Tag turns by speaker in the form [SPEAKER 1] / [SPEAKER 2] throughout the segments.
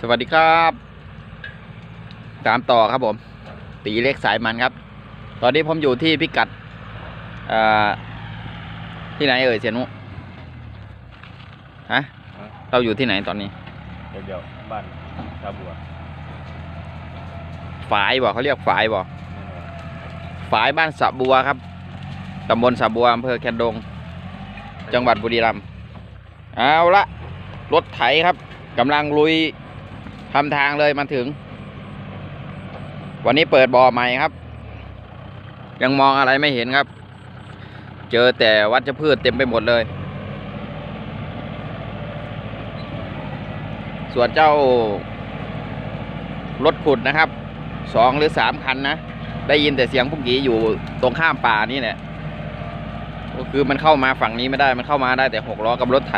[SPEAKER 1] สวัสดีครับ ตามต่อครับผม ตีเล็กสายมันครับ ตอนนี้ผมอยู่ที่พิกัดอ่าที่ไหนเอ่ยเสียนุฮะ
[SPEAKER 2] ฮะ
[SPEAKER 1] เราอยู่ที่ไหนตอนนี้
[SPEAKER 2] เดี๋ยวเดี๋ยวบ้านชาบัว
[SPEAKER 1] ฝายบ่เขาเรียกฝายบ่
[SPEAKER 2] แน่นอน
[SPEAKER 1] ฝายบ้านสะบัวครับตำบลสะบัวอำเภอแคนดง จังหวัดบุรีรัมย์เอาละรถไถครับกำลังลุย ทำทางเลยมาถึง วันนี้เปิดบ่อใหม่ครับ ยังมองอะไรไม่เห็นครับ เจอแต่วัชพืชเต็มไปหมดเลย ส่วนเจ้ารถขุดนะครับสองหรือสามคันนะ ได้ยินแต่เสียงพุ่งกีอยู่ตรงข้ามป่านี่แหละก็คือมันเข้ามาฝั่งนี้ไม่ได้มันเข้ามาได้แต่หกล้อกับรถไถ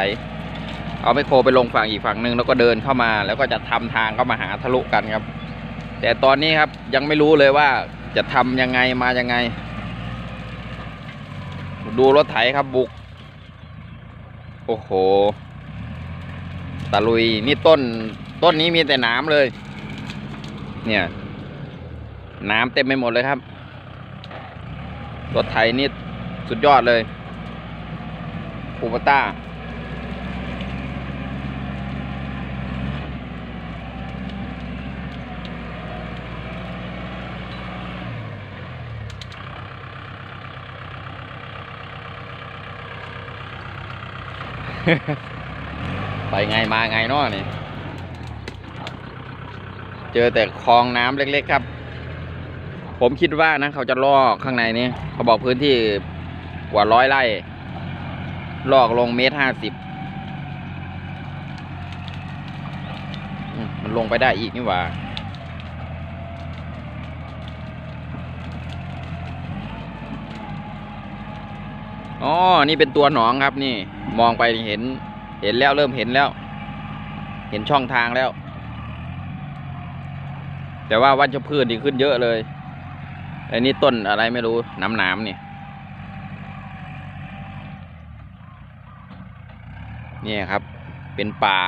[SPEAKER 1] เอาไมโครไปลงฝั่งอีกฝั่งหนึ่งแล้วก็เดินเข้ามา แล้วก็จะทำทางเข้ามาหาทะลุกันครับ แต่ตอนนี้ครับยังไม่รู้เลยว่าจะทำยังไงมายังไง ดูรถไถครับบุก โอ้โหตะลุยนี่ต้นต้นนี้มีแต่น้ำเลย เนี่ย น้ำเต็มไปหมดเลยครับ รถไถนี่สุดยอดเลยคูปต้า ไปไงมาไงนาะนี่ เจอแต่คลองน้ำเล็กๆครับ ผมคิดว่านะ เขาจะลอกข้างในนี้ เขาบอกพื้นที่กว่าร้อยไร่ ลอกลงเมตรห้าสิบมันลงไปได้อีกนี่หว่า อ๋อ นี่เป็นตัวหนองครับนี่ มองไปเห็น เห็นแล้วเริ่มเห็นแล้ว เห็นช่องทางแล้ว แต่ว่าวัชพืชดีขึ้นเยอะเลยอ้นี่ต้นอะไรไม่รู้น้ำน้ำๆนี่เนี่ยครับ เป็นป่า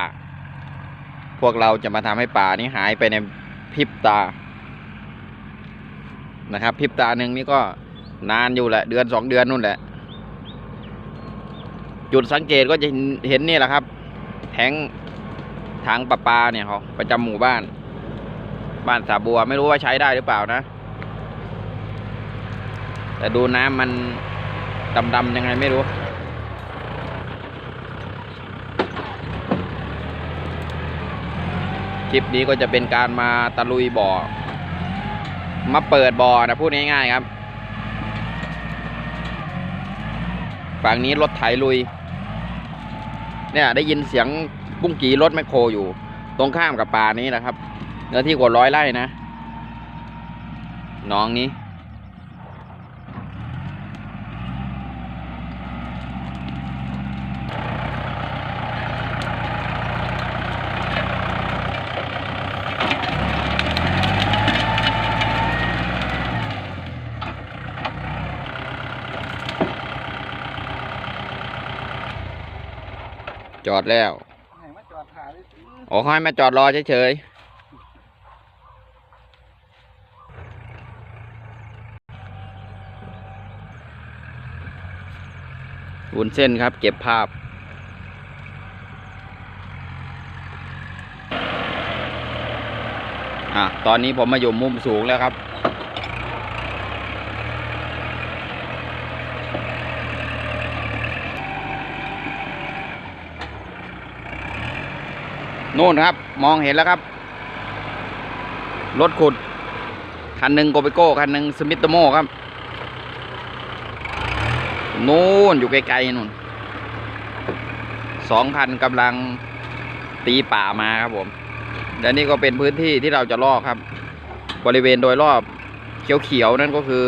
[SPEAKER 1] พวกเราจะมาทำให้ป่านี้หายไปในพริบตา นะครับพริบตาหนึ่งนี่ก็นานอยู่แหละ เดือนสองเดือนนู่นแหละ จุดสังเกตก็จะเห็นเห็นนี่แหละครับ แทงทางประปาเนี่ยเขาประจำหมู่บ้าน บ้านสาบัวไม่รู้ว่าใช้ได้หรือเปล่านะ แต่ดูน้ำมันดำๆยังไงไม่รู้คลิปนี้ก็จะเป็นการมาตะลุยบ่อ มาเปิดบ่อนะพูดง่ายๆครับ ฝั่งนี้รถไถลุย เนี่ยได้ยินเสียงบุ้งกีรถแมคโครอยู่ ตรงข้ามกับป่านี้นะครับ เนื้อที่กว่าร้อยไร่นะหน้องนี้ จอดแล้ว
[SPEAKER 3] ไหนมาจอดถ่ายเลยสิ
[SPEAKER 1] โอ้เขาให้มาจอดรอเฉยๆวุนเส้นครับ เก็บภาพอะตอนนี้ผมมาอยู่มุมสูงแล้วครับ นู่นครับ มองเห็นแล้วครับ รถขุด คันหนึ่งโกเบโก้ คันหนึ่งสมิตโมครับ นู่นอยู่ไกลๆนู่นสองคันกำลังตีป่ามาครับผม และนี่ก็เป็นพื้นที่ที่เราจะลอกครับ บริเวณโดยรอบเขียวๆนั่นก็คือ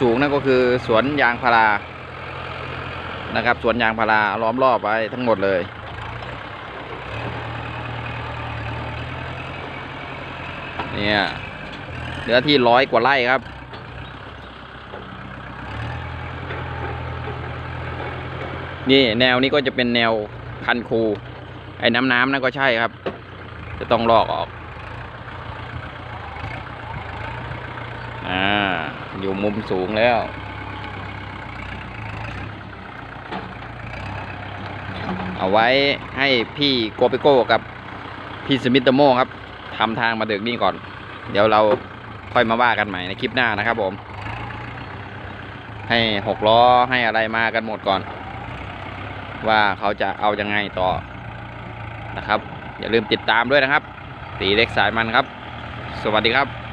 [SPEAKER 1] สูงๆนั่นก็คือสวนยางพารานะครับ สวนยางพาราล้อมรอบไว้ทั้งหมดเลย เนี่ยเนื้อที่ร้อยกว่าไร่ครับ นี่แนวนี้ก็จะเป็นแนวคันคู ไอ้น้ำน้ำนั่นก็ใช่ครับ จะต้องลอกออก อ่า อยู่มุมสูงแล้วเอาไว้ให้พี่โกเปโก้กับพี่สมิธโตโมครับ ทำทางมาเดึกนี่ก่อน เดี๋ยวเราค่อยมาว่ากันใหม่ในคลิปหน้านะครับผม ให้หกล้อให้อะไรมากันหมดก่อน ว่าเขาจะเอายังไงต่อนะครับ อย่าลืมติดตามด้วยนะครับ ตีเล็กสายมันครับ สวัสดีครับ